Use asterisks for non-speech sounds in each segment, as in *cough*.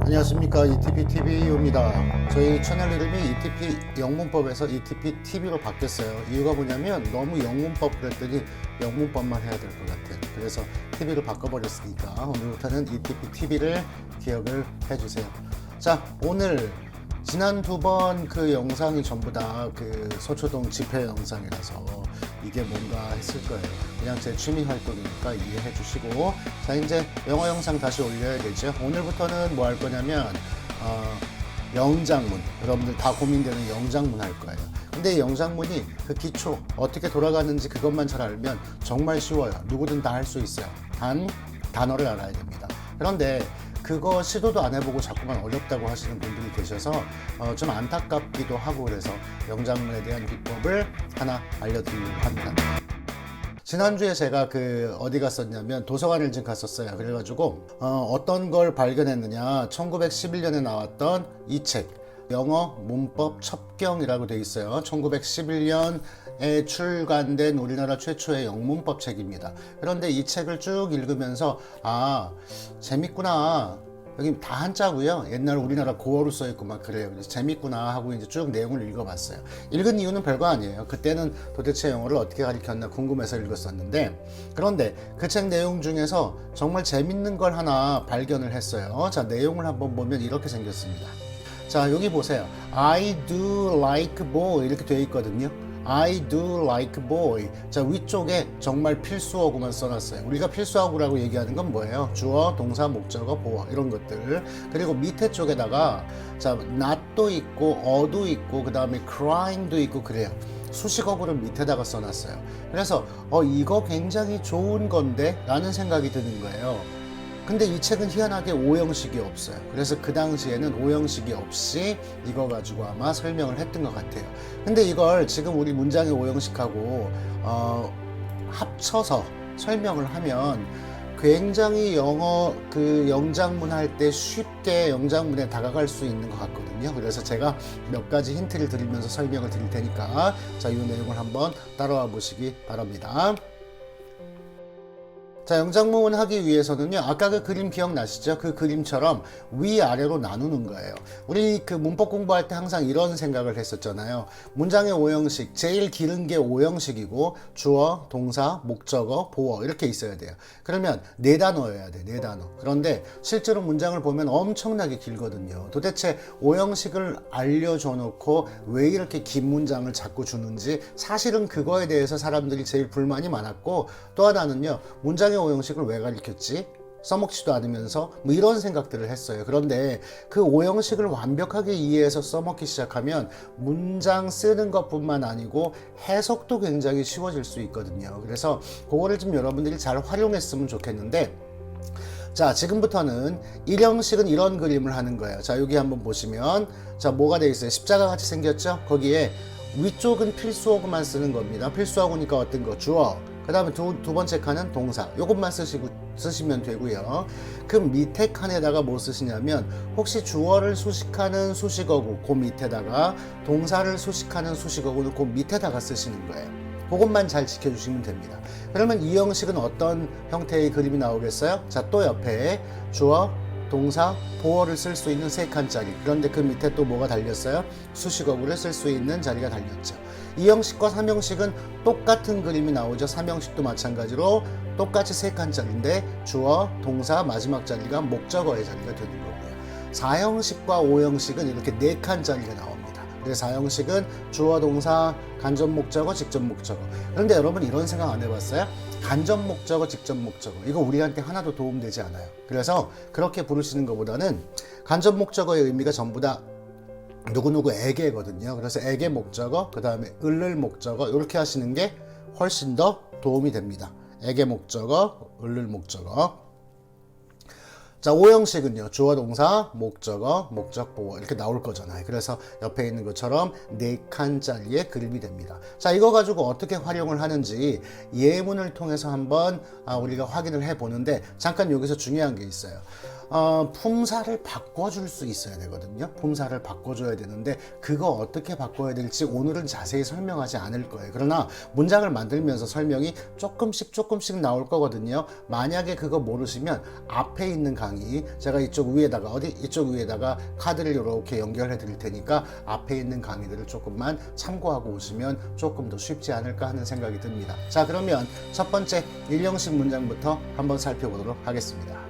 안녕하십니까 ETP TV입니다. 저희 채널 이름이 ETP 영문법에서 ETP TV로 바뀌었어요. 이유가 뭐냐면 너무 영문법 그랬더니 영문법만 해야 될 것 같아요. 그래서 TV로 바꿔버렸으니까 오늘부터는 ETP TV를 기억을 해주세요. 자 오늘 지난 두 번 그 영상이 전부 다 그 서초동 집회 영상이라서 이게 뭔가 했을 거예요. 그냥 제 취미 활동이니까 이해해 주시고 자 이제 영어 영상 다시 올려야 되죠. 오늘부터는 뭐 할 거냐면 어, 영장문 여러분들 다 고민되는 영장문 할 거예요. 근데 이 영장문이 그 기초 어떻게 돌아가는지 그것만 잘 알면 정말 쉬워요. 누구든 다 할 수 있어요. 단 단어를 알아야 됩니다. 그런데 그거 시도도 안 해보고 자꾸만 어렵다고 하시는 분들이 계셔서 어, 좀 안타깝기도 하고 그래서 영장문에 대한 비법을 하나 알려드리려고 합니다. 지난주에 제가 그 어디 갔었냐면 도서관을 좀 갔었어요. 그래가지고 어, 떤걸 발견했느냐 1911년에 나왔던 이 책 영어 문법 첩경이라고 돼 있어요. 1911년에 출간된 우리나라 최초의 영문법 책입니다. 그런데 이 책을 쭉 읽으면서 아 재밌구나. 여기 다 한자고요. 옛날 우리나라 고어로 써 있고 막 그래요. 재밌구나 하고 이제 쭉 내용을 읽어봤어요. 읽은 이유는 별거 아니에요. 그때는 도대체 영어를 어떻게 가르쳤나 궁금해서 읽었었는데 그런데 그 책 내용 중에서 정말 재밌는 걸 하나 발견을 했어요. 자 내용을 한번 보면 이렇게 생겼습니다. 자 여기 보세요. I do like boy 이렇게 되어 있거든요. I do like boy. 자 위쪽에 정말 필수어구만 써놨어요. 우리가 필수어구라고 얘기하는 건 뭐예요? 주어, 동사, 목적어, 보어 이런 것들. 그리고 밑에 쪽에다가 자 not도 있고 어도 있고 그 다음에 crying도 있고 그래요. 수식어구를 밑에다가 써놨어요. 그래서 어 이거 굉장히 좋은 건데 라는 생각이 드는 거예요. 근데 이 책은 희한하게 오형식이 없어요. 그래서 그 당시에는 오형식이 없이 이거 가지고 아마 설명을 했던 것 같아요. 근데 이걸 지금 우리 문장의 오형식하고 어, 합쳐서 설명을 하면 굉장히 영어 그 영장문 할 때 쉽게 영장문에 다가갈 수 있는 것 같거든요. 그래서 제가 몇 가지 힌트를 드리면서 설명을 드릴 테니까 자, 이 내용을 한번 따라와 보시기 바랍니다. 자, 영장문 하기 위해서는요, 아까 그 그림 기억나시죠? 그 그림처럼 위아래로 나누는 거예요. 우리 그 문법 공부할 때 항상 이런 생각을 했었잖아요. 문장의 오형식, 제일 길은 게 오형식이고, 주어, 동사, 목적어, 보어, 이렇게 있어야 돼요. 그러면 네 단어여야 돼, 네 단어. 그런데 실제로 문장을 보면 엄청나게 길거든요. 도대체 오형식을 알려줘 놓고 왜 이렇게 긴 문장을 자꾸 주는지 사실은 그거에 대해서 사람들이 제일 불만이 많았고, 또 하나는요, 문장의 오형식을 왜 가르쳤지? 써먹지도 않으면서 뭐 이런 생각들을 했어요. 그런데 그 오형식을 완벽하게 이해해서 써먹기 시작하면 문장 쓰는 것뿐만 아니고 해석도 굉장히 쉬워질 수 있거든요. 그래서 그거를 좀 여러분들이 잘 활용했으면 좋겠는데 자, 지금부터는 일형식은 이런 그림을 하는 거예요. 자, 여기 한번 보시면 자, 뭐가 돼 있어요? 십자가 같이 생겼죠? 거기에 위쪽은 필수어구만 쓰는 겁니다. 필수어구니까 어떤 거? 주어. 그 다음에 두, 두 번째 칸은 동사. 요것만 쓰시고, 쓰시면 되고요. 그 밑에 칸에다가 뭐 쓰시냐면 혹시 주어를 수식하는 수식어구 그 밑에다가 동사를 수식하는 수식어구는 그 밑에다가 쓰시는 거예요. 그것만 잘 지켜주시면 됩니다. 그러면 이 형식은 어떤 형태의 그림이 나오겠어요? 자, 또 옆에 주어, 동사, 보어를 쓸 수 있는 세 칸짜리. 그런데 그 밑에 또 뭐가 달렸어요? 수식어구를 쓸 수 있는 자리가 달렸죠. 이 형식과 삼형식은 똑같은 그림이 나오죠. 삼형식도 마찬가지로 똑같이 세 칸짜리인데 주어, 동사, 마지막 자리가 목적어의 자리가 되는 거고요. 사형식과 오형식은 이렇게 네 칸짜리가 나옵니다. 그래서 사형식은 주어, 동사, 간접 목적어, 직접 목적어. 그런데 여러분 이런 생각 안 해봤어요? 간접 목적어, 직접 목적어. 이거 우리한테 하나도 도움되지 않아요. 그래서 그렇게 부르시는 것보다는 간접 목적어의 의미가 전부 다 누구누구에게거든요. 그래서 에게 목적어, 그 다음에 을을 목적어, 이렇게 하시는 게 훨씬 더 도움이 됩니다. 에게 목적어, 을을 목적어. 자, 오형식은요. 주어 동사, 목적어, 목적 보어 이렇게 나올 거잖아요. 그래서 옆에 있는 것처럼 네 칸짜리의 그림이 됩니다. 자, 이거 가지고 어떻게 활용을 하는지 예문을 통해서 한번 아, 우리가 확인을 해 보는데 잠깐 여기서 중요한 게 있어요. 어, 품사를 바꿔줄 수 있어야 되거든요. 품사를 바꿔줘야 되는데 그거 어떻게 바꿔야 될지 오늘은 자세히 설명하지 않을 거예요. 그러나 문장을 만들면서 설명이 조금씩 조금씩 나올 거거든요. 만약에 그거 모르시면 앞에 있는 강의 제가 이쪽 위에다가 어디 이쪽 위에다가 카드를 이렇게 연결해 드릴 테니까 앞에 있는 강의들을 조금만 참고하고 오시면 조금 더 쉽지 않을까 하는 생각이 듭니다. 자 그러면 첫 번째 일형식 문장부터 한번 살펴보도록 하겠습니다.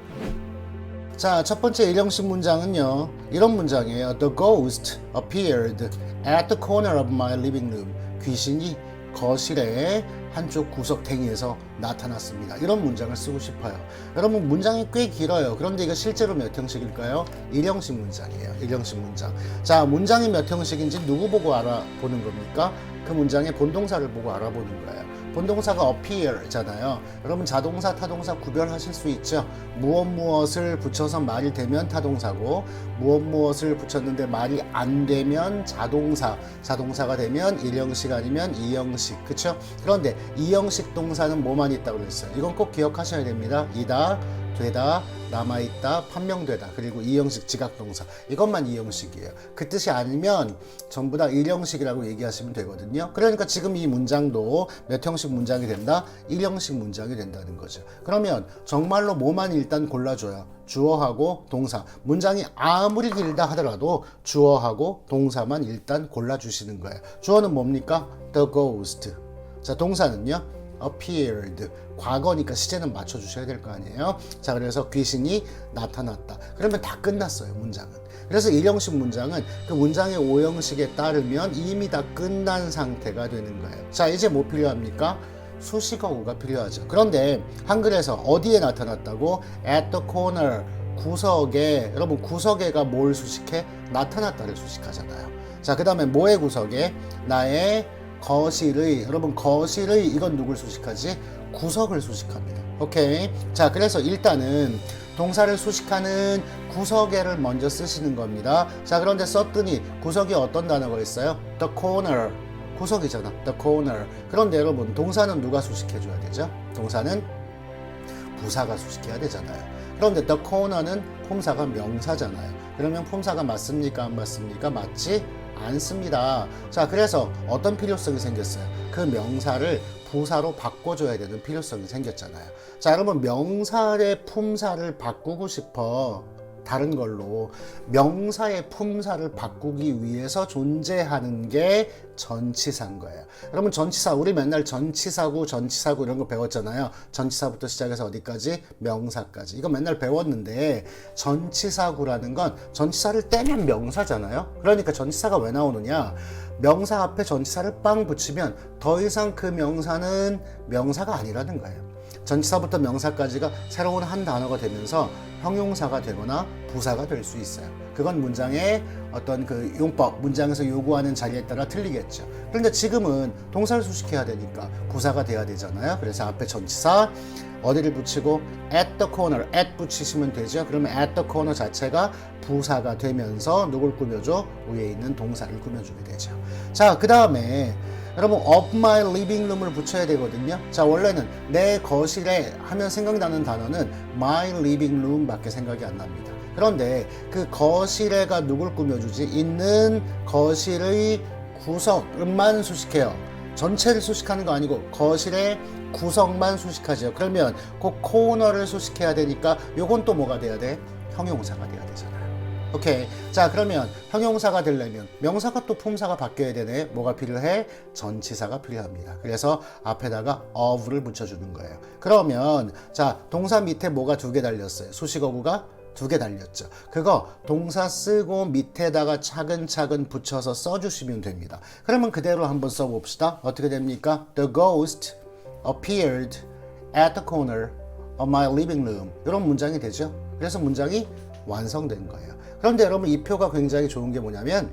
자, 첫 번째 일형식 문장은요. 이런 문장이에요. The ghost appeared at the corner of my living room. 귀신이 거실의 한쪽 구석탱이에서 나타났습니다. 이런 문장을 쓰고 싶어요. 여러분 문장이 꽤 길어요. 그런데 이거 실제로 몇 형식일까요? 일형식 문장이에요. 일형식 문장. 자, 문장이 몇 형식인지 누구 보고 알아보는 겁니까? 그 문장의 본동사를 보고 알아보는 거예요. 본동사가 appear잖아요. 여러분 자동사, 타동사 구별하실 수 있죠? 무엇 무엇을 붙여서 말이 되면 타동사고 무엇 무엇을 붙였는데 말이 안 되면 자동사, 자동사가 되면 일형식 아니면 이형식, 그쵸? 그런데 이형식 동사는 뭐만 있다고 그랬어요? 이건 꼭 기억하셔야 됩니다. 이다, 되다, 남아있다, 판명되다, 그리고 이형식 지각동사. 이것만 이형식이에요. 그 뜻이 아니면 전부 다 일형식이라고 얘기하시면 되거든요. 그러니까 지금 이 문장도 몇 형식 문장이 된다? 일형식 문장이 된다는 거죠. 그러면 정말로 뭐만 일단 골라줘요. 주어하고 동사. 문장이 아무리 길다 하더라도 주어하고 동사만 일단 골라주시는 거예요. 주어는 뭡니까? The ghost. 자, 동사는요? Appeared. 과거니까 시제는 맞춰 주셔야 될 거 아니에요? 자 그래서 귀신이 나타났다. 그러면 다 끝났어요 문장은. 그래서 일형식 문장은 그 문장의 오형식에 따르면 이미 다 끝난 상태가 되는 거예요. 자 이제 뭐 필요합니까? 수식어구가 필요하죠. 그런데 한글에서 어디에 나타났다고? At the corner. 구석에. 여러분 구석에가 뭘 수식해? 나타났다를 수식하잖아요. 자 그 다음에 뭐의 구석에? 나의 거실의 여러분 거실의 이건 누굴 수식하지? 구석을 수식합니다. 오케이. 자 그래서 일단은 동사를 수식하는 구석에를 먼저 쓰시는 겁니다. 자 그런데 썼더니 구석이 어떤 단어가 있어요? The corner. 구석이잖아. The corner. 그런데 여러분 동사는 누가 수식해줘야 되죠? 동사는 부사가 수식해야 되잖아요. 그런데 the corner는 품사가 명사잖아요. 그러면 품사가 맞습니까? 안 맞습니까? 맞지 않습니다. 자, 그래서 어떤 필요성이 생겼어요? 그 명사를 부사로 바꿔줘야 되는 필요성이 생겼잖아요. 자, 여러분, 명사의 품사를 바꾸고 싶어. 다른 걸로 명사의 품사를 바꾸기 위해서 존재하는 게 전치사인 거예요. 여러분 전치사 우리 맨날 전치사고 전치사고 이런 거 배웠잖아요. 전치사부터 시작해서 어디까지 명사까지 이거 맨날 배웠는데 전치사구라는 건 전치사를 떼면 명사잖아요. 그러니까 전치사가 왜 나오느냐? 명사 앞에 전치사를 빵 붙이면 더 이상 그 명사는 명사가 아니라는 거예요. 전치사부터 명사까지가 새로운 한 단어가 되면서 형용사가 되거나 부사가 될 수 있어요. 그건 문장의 어떤 그 용법, 문장에서 요구하는 자리에 따라 틀리겠죠. 그런데 지금은 동사를 수식해야 되니까 부사가 돼야 되잖아요. 그래서 앞에 전치사 어디를 붙이고 at the corner, at 붙이시면 되죠. 그러면 at the corner 자체가 부사가 되면서 누굴 꾸며줘? 위에 있는 동사를 꾸며주게 되죠. 자, 그 다음에 여러분 of my living room을 붙여야 되거든요. 자 원래는 내 거실에 하면 생각나는 단어는 my living room밖에 생각이 안 납니다. 그런데 그 거실에가 누굴 꾸며주지? 있는 거실의 구석만 수식해요. 전체를 수식하는 거 아니고 거실의 구석만 수식하죠. 그러면 그 코너를 수식해야 되니까 요건 또 뭐가 돼야 돼? 형용사가 돼야 되잖아요. 오케이. 자, 그러면 형용사가 되려면 명사가 또 품사가 바뀌어야 되네. 뭐가 필요해? 전치사가 필요합니다. 그래서 앞에다가 of를 붙여주는 거예요. 그러면 자, 동사 밑에 뭐가 두 개 달렸어요. 수식어구가 두개 달렸죠. 그거 동사 쓰고 밑에다가 차근차근 붙여서 써주시면 됩니다. 그러면 그대로 한번 써봅시다. 어떻게 됩니까? The ghost appeared at the corner of my living room. 이런 문장이 되죠. 그래서 문장이 완성된 거예요. 그런데 여러분 이 표가 굉장히 좋은 게 뭐냐면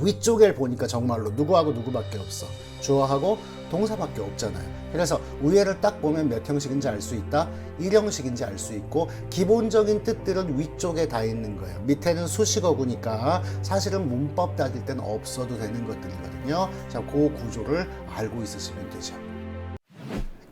위쪽에 보니까 정말로 누구하고 누구밖에 없어. 주어하고 동사밖에 없잖아요. 그래서 위에를 딱 보면 몇 형식인지 알 수 있다. 일형식인지 알 수 있고 기본적인 뜻들은 위쪽에 다 있는 거예요. 밑에는 수식어구니까 사실은 문법 따질 때는 없어도 되는 것들이거든요. 자, 그 구조를 알고 있으시면 되죠.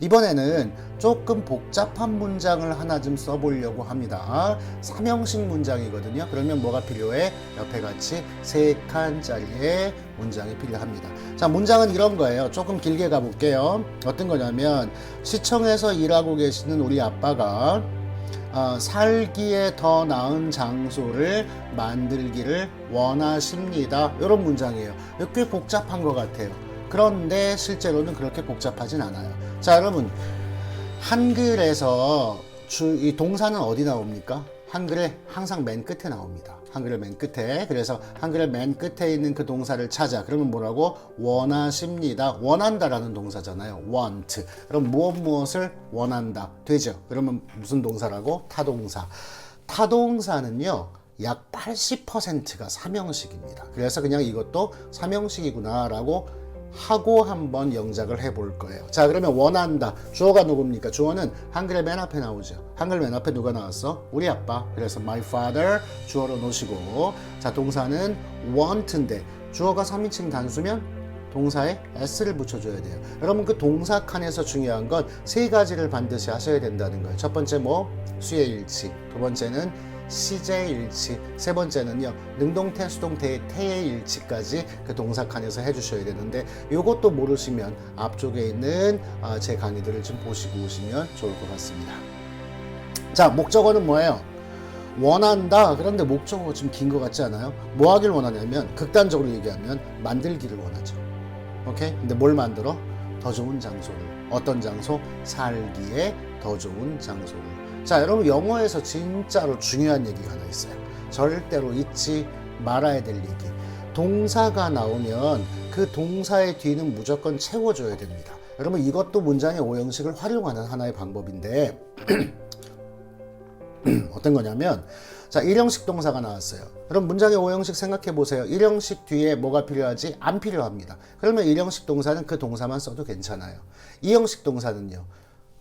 이번에는 조금 복잡한 문장을 하나 좀 써보려고 합니다. 삼형식 문장이거든요. 그러면 뭐가 필요해? 옆에 같이 세 칸짜리의 문장이 필요합니다. 자, 문장은 이런 거예요. 조금 길게 가볼게요. 어떤 거냐면 시청에서 일하고 계시는 우리 아빠가 어, 살기에 더 나은 장소를 만들기를 원하십니다. 이런 문장이에요. 꽤 복잡한 것 같아요. 그런데 실제로는 그렇게 복잡하진 않아요. 자, 여러분. 한글에서 주, 이 동사는 어디 나옵니까? 한글에 항상 맨 끝에 나옵니다. 한글의 맨 끝에. 그래서 한글의 맨 끝에 있는 그 동사를 찾아. 그러면 뭐라고? 원하십니다. 원한다라는 동사잖아요. want. 그럼 무엇 무엇을 원한다. 되죠? 그러면 무슨 동사라고? 타동사. 타동사는요. 약 80%가 삼형식입니다. 그래서 그냥 이것도 삼형식이구나라고 하고 한번 영작을 해볼 거예요. 자, 그러면 원한다. 주어가 누굽니까? 주어는 한글의 맨 앞에 나오죠. 한글 맨 앞에 누가 나왔어? 우리 아빠. 그래서 my father 주어로 놓으시고 자, 동사는 want인데 주어가 3인칭 단수면 동사에 s를 붙여줘야 돼요. 여러분 그 동사 칸에서 중요한 건 세 가지를 반드시 하셔야 된다는 거예요. 첫 번째 뭐 수의 일치, 두 번째는 시제의 일치, 세 번째는요 능동태, 수동태의 태의 일치까지 그 동사 칸에서 해주셔야 되는데 이것도 모르시면 앞쪽에 있는 아, 제 강의들을 좀 보시고 오시면 좋을 것 같습니다. 자 목적어는 뭐예요? 원한다. 그런데 목적어가 좀 긴 것 같지 않아요? 뭐 하길 원하냐면 극단적으로 얘기하면 만들기를 원하죠. 오케이? 근데 뭘 만들어? 더 좋은 장소를. 어떤 장소? 살기에 더 좋은 장소를. 자, 여러분 영어에서 진짜로 중요한 얘기가 하나 있어요. 절대로 잊지 말아야 될 얘기. 동사가 나오면 그 동사의 뒤는 무조건 채워줘야 됩니다. 여러분 이것도 문장의 오형식을 활용하는 하나의 방법인데 *clears throat* 어떤 거냐면 자 일형식 동사가 나왔어요. 그럼 문장의 오형식 생각해 보세요. 일형식 뒤에 뭐가 필요하지? 안 필요합니다. 그러면 일형식 동사는 그 동사만 써도 괜찮아요. 이형식 동사는요.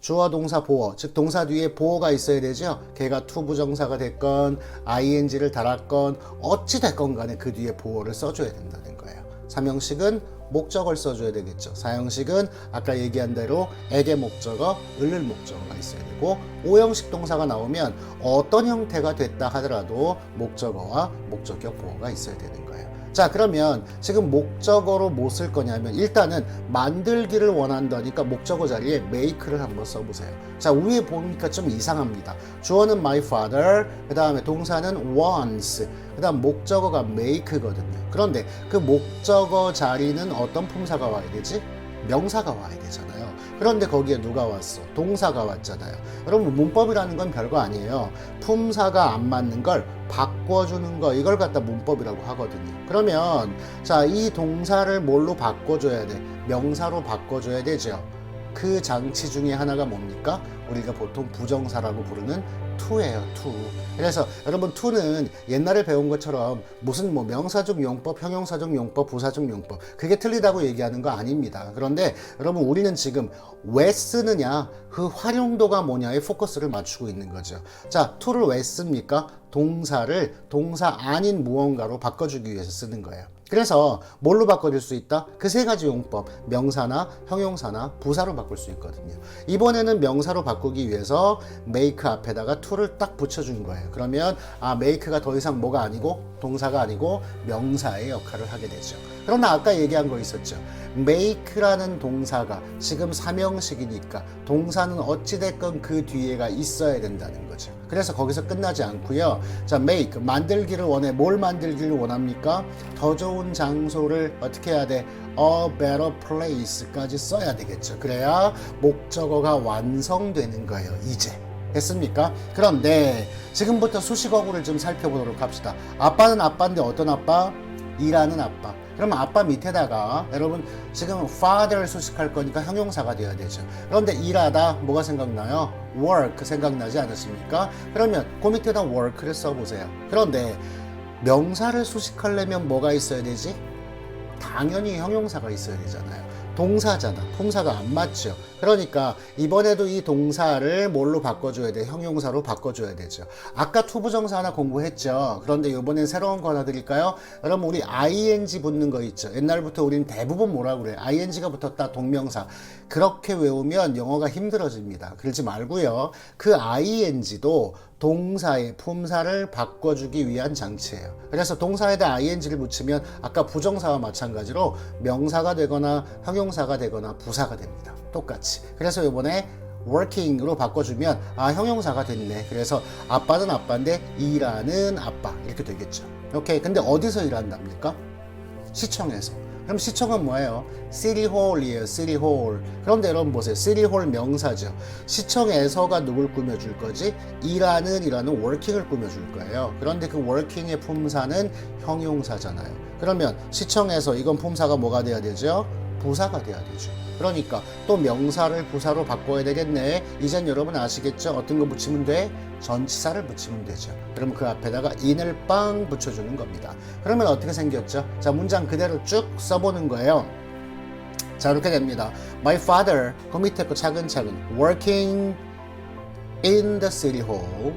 주어 동사 보어 즉 동사 뒤에 보어가 있어야 되죠. 걔가 투 부정사가 됐건 ing를 달았건 어찌 됐건 간에 그 뒤에 보어를 써줘야 된다는 거예요. 삼형식은 목적을 써줘야 되겠죠. 사형식은 아까 얘기한 대로 애게 목적어, 을을 목적어가 있어야 되고 오형식 동사가 나오면 어떤 형태가 됐다 하더라도 목적어와 목적격 보어가 있어야 되는 거예요. 자 그러면 지금 목적어로 뭐 쓸 거냐면 일단은 만들기를 원한다니까 목적어 자리에 make를 한번 써보세요. 자 위에 보니까 좀 이상합니다. 주어는 my father, 그 다음에 동사는 wants, 그 다음 목적어가 make거든요. 그런데 그 목적어 자리는 어떤 품사가 와야 되지? 명사가 와야 되잖아요. 그런데 거기에 누가 왔어? 동사가 왔잖아요. 여러분 문법이라는 건 별거 아니에요. 품사가 안 맞는 걸 바꿔주는 거 이걸 갖다 문법이라고 하거든요. 그러면 자 이 동사를 뭘로 바꿔줘야 돼? 명사로 바꿔줘야 되죠. 그 장치 중에 하나가 뭡니까? 우리가 보통 부정사라고 부르는 to예요, to. 그래서 여러분 to는 옛날에 배운 것처럼 무슨 뭐 명사적 용법, 형용사적 용법, 부사적 용법 그게 틀리다고 얘기하는 거 아닙니다. 그런데 여러분 우리는 지금 왜 쓰느냐 그 활용도가 뭐냐에 포커스를 맞추고 있는 거죠. 자, to를 왜 씁니까? 동사를 동사 아닌 무언가로 바꿔주기 위해서 쓰는 거예요. 그래서 뭘로 바꿔줄 수 있다? 그 세 가지 용법, 명사나 형용사나 부사로 바꿀 수 있거든요. 이번에는 명사로 바꾸기 위해서 make 앞에다가 to를 딱 붙여준 거예요. 그러면 아 make가 더 이상 뭐가 아니고 동사가 아니고 명사의 역할을 하게 되죠. 그러나 아까 얘기한 거 있었죠. make라는 동사가 지금 삼형식이니까 동사는 어찌됐건 그 뒤에가 있어야 된다는 거죠. 그래서 거기서 끝나지 않고요. 자, make 만들기를 원해. 뭘 만들기를 원합니까? 더 좋은 장소를 어떻게 해야 돼? A better place까지 써야 되겠죠. 그래야 목적어가 완성되는 거예요. 이제. 됐습니까? 그런데 지금부터 수식어구를 좀 살펴보도록 합시다. 아빠는 아빠인데 어떤 아빠? 일하는 아빠. 그러면 아빠 밑에다가 여러분 지금 father 수식할 거니까 형용사가 되어야 되죠. 그런데 일하다 뭐가 생각나요? work 생각나지 않으십니까? 그러면 그 밑에다 work를 써보세요. 그런데 명사를 수식하려면 뭐가 있어야 되지? 당연히 형용사가 있어야 되잖아요. 동사잖아. 품사가 안 맞죠. 그러니까 이번에도 이 동사를 뭘로 바꿔줘야 돼? 형용사로 바꿔줘야 되죠. 아까 투부정사 하나 공부했죠. 그런데 이번엔 새로운 거 하나 드릴까요? 여러분 우리 ing 붙는 거 있죠. 옛날부터 우린 대부분 뭐라 그래? ing가 붙었다 동명사. 그렇게 외우면 영어가 힘들어집니다. 그러지 말고요. 그 ing도 동사의 품사를 바꿔주기 위한 장치예요. 그래서 동사에다 ing를 붙이면 아까 부정사와 마찬가지로 명사가 되거나 형용사가 되거나 부사가 됩니다. 똑같이. 그래서 이번에 working으로 바꿔주면 아 형용사가 됐네. 그래서 아빠는 아빠인데 일하는 아빠 이렇게 되겠죠. 오케이. 근데 어디서 일한답니까? 시청에서. 그럼 시청은 뭐예요? city hall. 그런데 여러분 보세요. hall 명사죠. 시청에서가 누굴 꾸며줄 거지? 일하는 이라는 working을 꾸며줄 거예요. 그런데 그 working의 품사는 형용사잖아요. 그러면 시청에서 이건 품사가 뭐가 돼야 되죠? 부사가 돼야 되죠. 그러니까 또 명사를 부사로 바꿔야 되겠네. 이젠 여러분 아시겠죠? 어떤 거 붙이면 돼? 전치사를 붙이면 되죠. 그러면 그 앞에다가 in을 빵 붙여주는 겁니다. 그러면 어떻게 생겼죠? 자, 문장 그대로 쭉 써보는 거예요. 자, 이렇게 됩니다. My father, 그 밑에 거 차근차근 working in the city hall.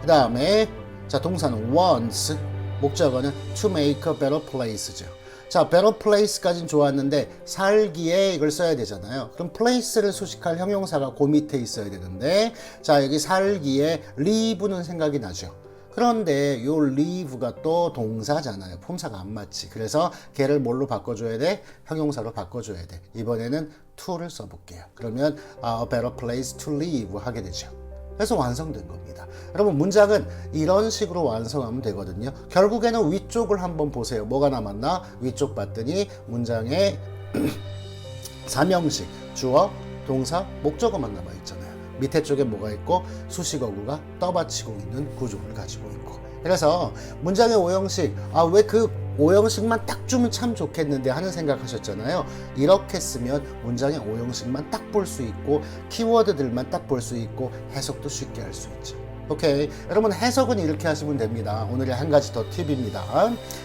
그 다음에 자, 동사는 wants, 목적어는 to make a better place죠. 자, better place까지는 좋았는데 살기에 이걸 써야 되잖아요. 그럼 place를 수식할 형용사가 그 밑에 있어야 되는데 자, 여기 살기에 live는 생각이 나죠. 그런데 요 live가 또 동사잖아요. 품사가 안 맞지. 그래서 걔를 뭘로 바꿔줘야 돼? 형용사로 바꿔줘야 돼. 이번에는 to를 써볼게요. 그러면 아, a better place to live 하게 되죠. 그래서 완성된 겁니다. 여러분 문장은 이런 식으로 완성하면 되거든요. 결국에는 위쪽을 한번 보세요. 뭐가 남았나? 위쪽 봤더니 문장에 *clears throat* 사명식, 주어, 동사, 목적어만 남아 있잖아요. 밑에 쪽에 뭐가 있고 수식어구가 떠받치고 있는 구조를 가지고 있고. 그래서 문장의 오형식, 아 왜 그 오형식만 딱 주면 참 좋겠는데 하는 생각하셨잖아요. 이렇게 쓰면 문장의 오형식만 딱 볼 수 있고 키워드들만 딱 볼 수 있고 해석도 쉽게 할 수 있죠. 오케이. 여러분 해석은 이렇게 하시면 됩니다. 오늘의 한 가지 더 팁입니다.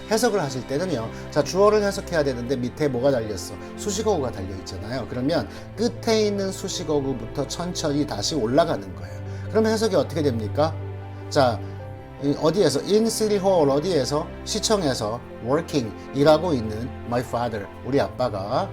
해석을 하실 때는요. 자, 주어를 해석해야 되는데 밑에 뭐가 달렸어? 수식어구가 달려 있잖아요. 그러면 끝에 있는 수식어구부터 천천히 다시 올라가는 거예요. 그럼 해석이 어떻게 됩니까? 자, 이 어디에서 in city hall 어디에서 시청에서 working 일하고 있는 my father 우리 아빠가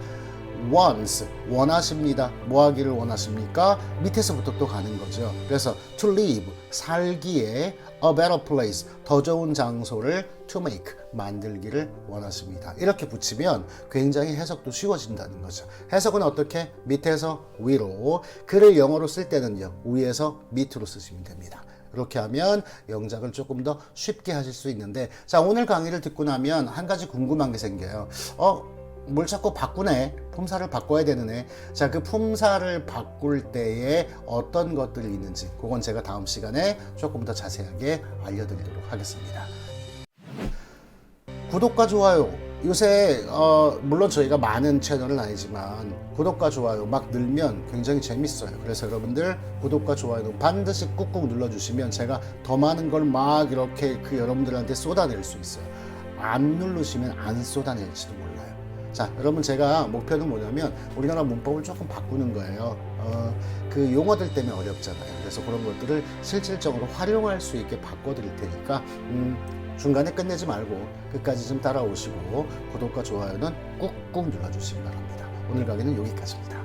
wants 원하십니다. 뭐 하기를 원하십니까? 밑에서부터 또 가는 거죠. 그래서 to live 살기에 a better place 더 좋은 장소를 to make 만들기를 원하십니다. 이렇게 붙이면 굉장히 해석도 쉬워진다는 거죠. 해석은 어떻게? 밑에서 위로 글을 영어로 쓸 때는요. 위에서 밑으로 쓰시면 됩니다. 그렇게 하면 영작을 조금 더 쉽게 하실 수 있는데 자 오늘 강의를 듣고 나면 한 가지 궁금한 게 생겨요. 어? 뭘 자꾸 바꾸네? 품사를 바꿔야 되는 애 자그 품사를 바꿀 때에 어떤 것들이 있는지 그건 제가 다음 시간에 조금 더 자세하게 알려드리도록 하겠습니다. 구독과 좋아요 요새 어, 물론 저희가 많은 채널은 아니지만 구독과 좋아요 막 늘면 굉장히 재밌어요. 그래서 여러분들 구독과 좋아요 반드시 꾹꾹 눌러주시면 제가 더 많은 걸 막 이렇게 그 여러분들한테 쏟아낼 수 있어요. 안 누르시면 안 쏟아낼지도 몰라요. 자, 여러분 제가 목표는 뭐냐면 우리나라 문법을 조금 바꾸는 거예요. 어, 그 용어들 때문에 어렵잖아요. 그래서 그런 것들을 실질적으로 활용할 수 있게 바꿔드릴 테니까 음, 중간에 끝내지 말고 끝까지 좀 따라오시고 구독과 좋아요는 꾹꾹 눌러주시기 바랍니다. 오늘 강의는 여기까지입니다.